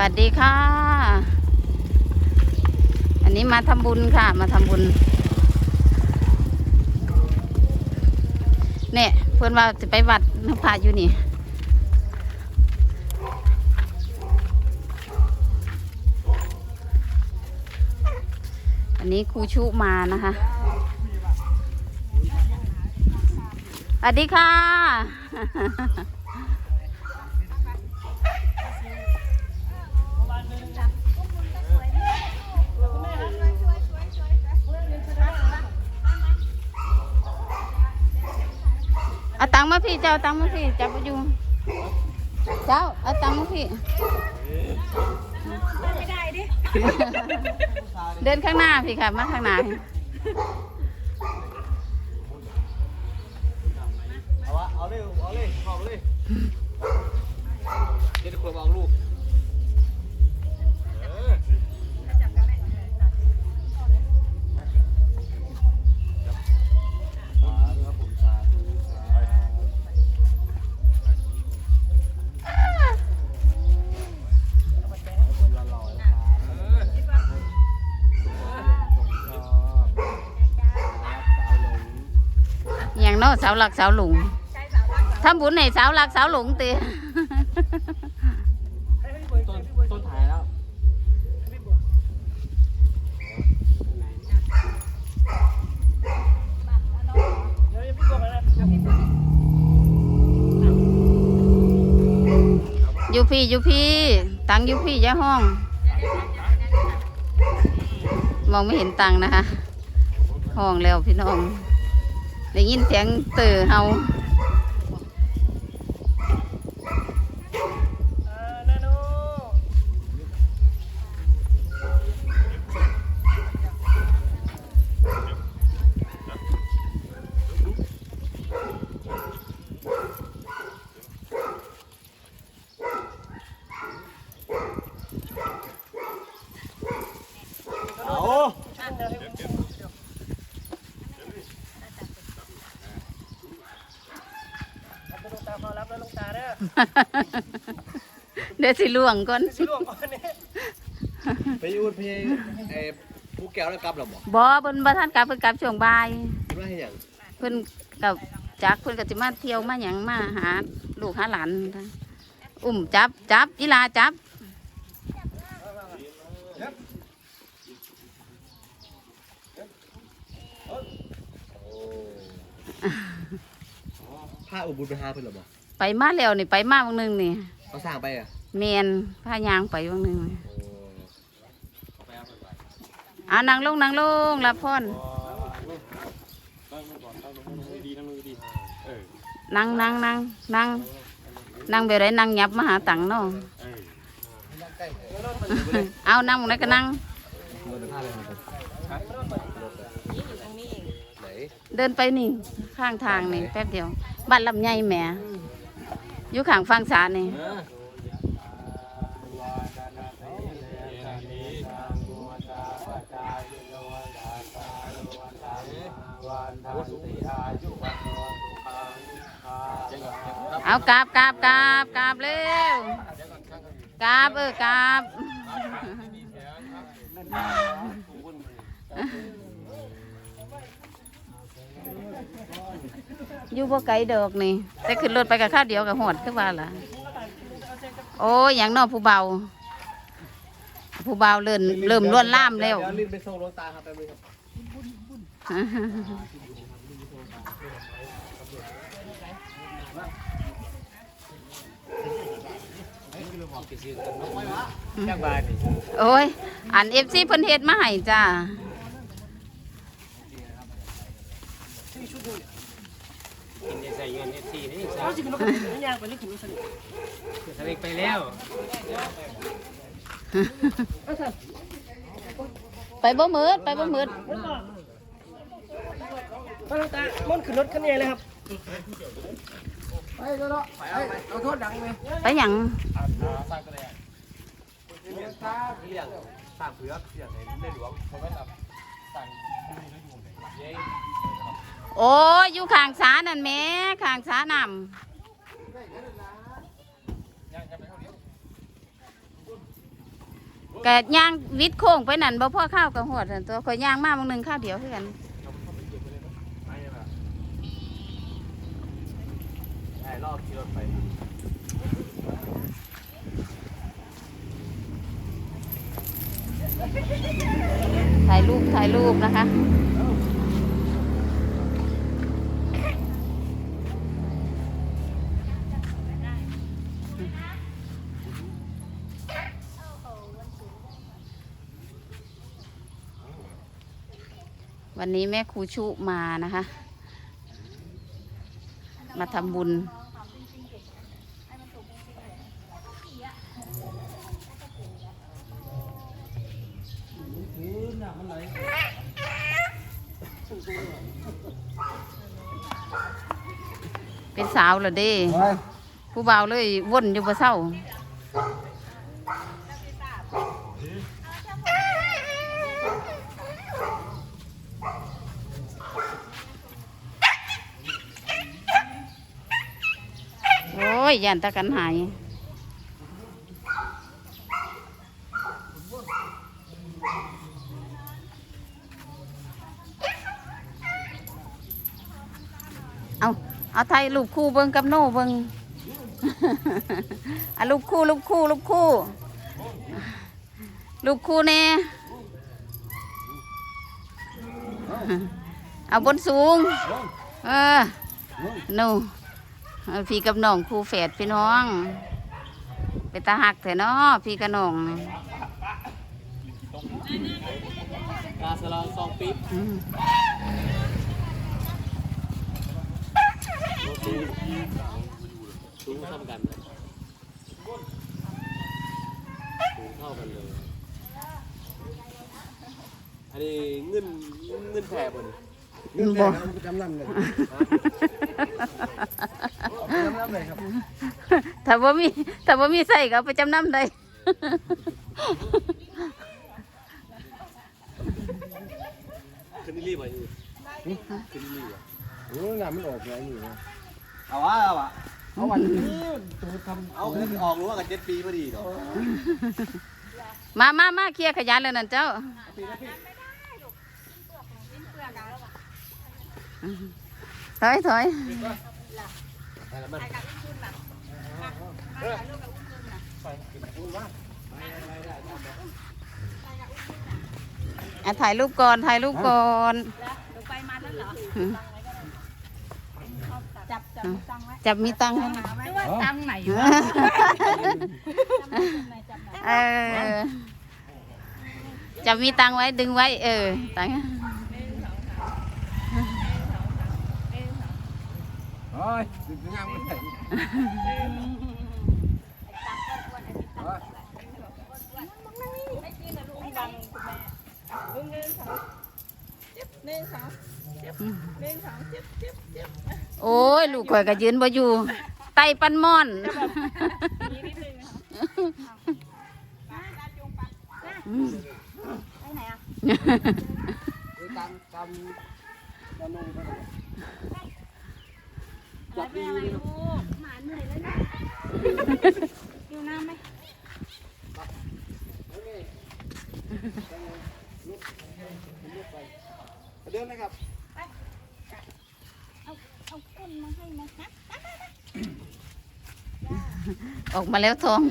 วัสดีค่ะ อันนี้มาทำบุญค่ะ มาทำบุญ เนี่ยเพื่อนว่าจะไปวัดน้ำพาอยู่นี่อันนี้ครูชุมานะคะสวัสดีค่ะ เอาตังค์มาพี่เจ้าเอาตังค์มาพี่จับไปอยู่เจ้าเอาตังค์มาพี่ไม่ได้ดิเดินข้างหน้าพี่ค่ะมาข้างหน้าพี่เอาวะเอาเลยเอาเลยเอาเลยเดี๋ยวควรวางลูก สาวหลงอย่างเนอกสาวหลักสาวหลงทำบุญให้สาวหลักสาวหลงตีต้นต้นถ่ายแล้วอยู่พี่อยู่พี่ตังค์อยู่พี่อยาห้อง มองไม่เห็นตังค์นะคะ ห้องแล้วพี่น้อง ได้ยินเสียงเตื่อเฮาเอา ลงตาพอรับแล้วลงตา เด้อเดี๋ยวสิล่วงก่อน สิล่วงก่อนนี่ไปอูดพี่ไอ้ผู้แก้วแล้วกลับหรอบ่บอเพิ่นบ่ทันกลับเพิ่นกลับช่วงบ่ายคิดว่าให้หยังเพิ่นกับจักเพิ่นก็สิมาเที่ยวมาหยังมาหาลูกหาหลานค่ะอุ้มจับจับอีหลาจับผ้าอุบุญไปหาเพิ่นหรอบ่ ไปมาแล้วนี่ไปมาวันนึงนี่เขาสร้างไปอะเมนพายางไปวันนึงโอ้เอาไปเอาไปอ่านั่งลงนั่งลงรับพรดีนั่งมือดีเออนั่งนั่งนั่งนั่งนั่งไปไรนั่งยับมาหาตังค์เนาะเออเอานั่งไหนก็นั่งเงินผ้าเลยครับไหนเดินไปนี่ข้างทางนี่แป๊บเดียวบ้านลำไยแหม อยู่ข้างฟังสานี่เออเอากราบกราบกราบกราบเร็วกราบเออกราบ อยู่บ่ไกลดอกนี่แต่ขึ้นรถไปกับข้าวเดียวกับหอดคือว่าล่ะ โอ้ยอย่างนอกผู้เบา ผู้เบาเริ่มเริ่มล้วนล่ามแล้วเดี๋ยวรีบไปส่งหลวงตาครับไปเลยครับจังบาทโอ้ย อันเอฟซีเพิ่นเฮ็ดมาให้จ้า ส่เงินเอฟซีนี่เอาสิขึ้นรถกันนี่ยางไปนี่ขึ้นรถสนิทสลิกไปแล้วไปบ่มืดไปบ่มืดมาลงตามันขึ้นรถคันใหญ่เลยครับไปหยัง โอ้ยอยู่ข้างสานั่นแม่ข้างสาน้ำกะย่างวิดโค้งไปนั่นบ่พ่อข้าวกับหวดนั่นตัวข่อยย่างมาบางหนึงข้าวเดียวคือกันรอบขี่รถไปถ่ายรูปถ่ายรูปนะคะ วันนี้แม่ครูชุมานะคะ มาทำบุญ เป็นสาวเหรอเด้ผู้บ่าวเลยวนอยู่บ่เศร้า ยยันตะกันหายเอาเอาไทยรูปคู่เบิ้งกับโน่เบิ้งอะรูปคู่รูปคู่รูปคู่รูปคู่แน่เอาบนสูง เออหนูเอา พี่กับน้องคู่แฝดพี่น้องเป็นตาหักเถอะเนาะพี่กับน้องนี่ลาสลาซองปี๊บอืมสูงเท่ากันนะสูงเท่ากันเลย อันนี้เงินเงินแพงบนบ่จำนำเลยจำ นำเลยครับถ้าว่ามีถ้าว่ามีใส่ก็เอาไปจำนำได้ ขึ้นนี่รีบไปอยู่ขึ้นนี่รีบอะโอ้งานมันออกแล้วนี่นะเอาวะเอาวะเอาวันนี้ตัวทำเอาขึ้นออกรู้ว่ากันเจ็ดปีพอดีเนาะมามามาเคลียร์ขยันเลยนั่นเจ้าถอยถอยไป แล้วมันอะถ่ายรูปก่อนถ่ายรูปก่อนจับจับมีตังค์ให้ตังไหนเออจับมีตังค์ไว้ดึงไว้ เออตังค์ โอ้ ยถึงงานไม่ได้โอ้ย ลูกข่อยก็ยืนบ่อยู่ไตปันม่อนตามตามตามนงไป จับดีลูกหมาเหนื่อยแล้วนะอยู่น้ำไหม เดินนะครับ เอาก้นมาให้นะคะ ออกมาแล้วทอง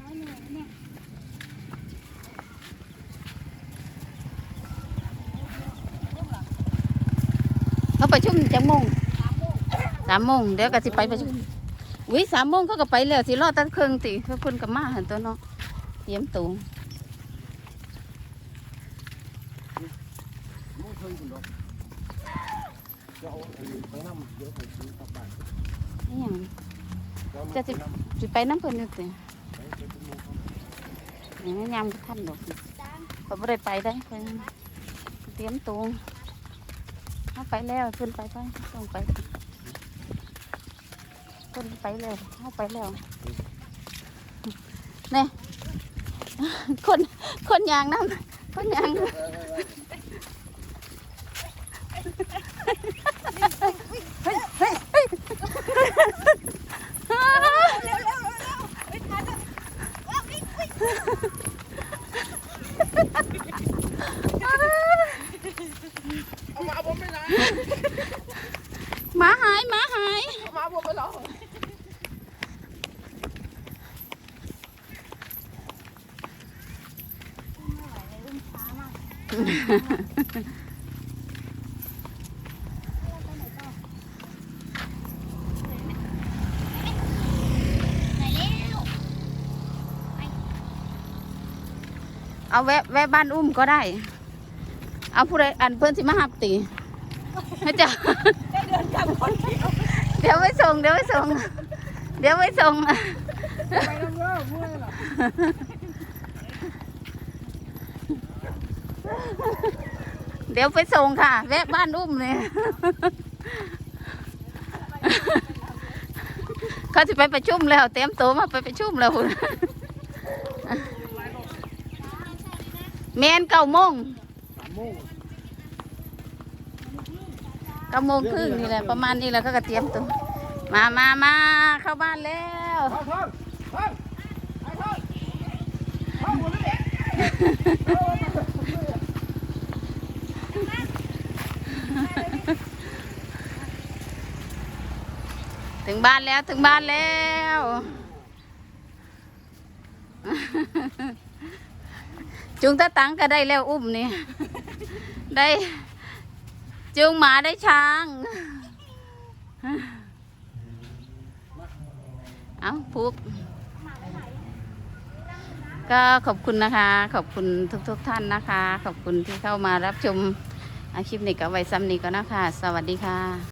น้อยเหนื่อยเนี่ย เขา ประชุมจังโมงสามโมงเดี๋ยวก็สิไปประชุมอุ้ยสามโมงเขาก็ไปแล้วสิรอดตั้งเครื่องติเพื่อคนกับมาหันตัวเนาะเตรียมตัวไม่เคยคุณหรอกจะเอาไปน้ำเดี๋ยวไปซื้อกลับบ้านนี่หยังแล้วมันจะสิไปน้ำสิไปน้ำเพิ่นอยู่ติไปไปเป็นหมู่เขาอย่างนี้ยามก็ทันดอกเขาบ่ได้ไปได้เพิ่นเตรียมตัว เอาไปแล้วขึ้นไปไปต้องไปขึ้นไปแล้วเอาไปแล้วเนี่ยคนคนยางน้ำคนยางเอามาผมไม่ไหน หมาหายหมาหาย เอามาผมไม่หรอก เอาแวะแวะบ้านอุ้มก็ได้ เอาผู้ใดอันเพื่อนสิมาหับตีให้เจ้าเดี๋ยวไม่ส่ง เดี๋ยวไม่ส่ง เดี๋ยวไม่ส่งไปน้ำเด้อเมื่อยล่ะเดี๋ยวไปส่งค่ะ แวะบ้านอุ้มเนี่ยเขาจะไปประชุมแล้ว เตรียมตัวมาไปประชุมแล้วคุณ แมนเก้าโมงสามโมงเก้าโมงครึ่งนี่แหละประมาณนี้แหล้วก็เตรียมตัว มามามาเข้าบ้านแล้วท่านท่านท่านไอ้ท่านท่านหมดเลยถึงบ้านแล้วถึงบ้านแล้ว จุงตาตังก็ได้แล้วอุ้มนี่ ได้ จุงหมาได้ช้าง เอาพุกก็ขอบคุณนะคะ ขอบคุณทุกๆทท่านนะคะ ขอบคุณที่เข้ามารับชมอาคลิปนี้กับไว้ซ้ำนี้ก็นะคะ สวัสดีค่ะ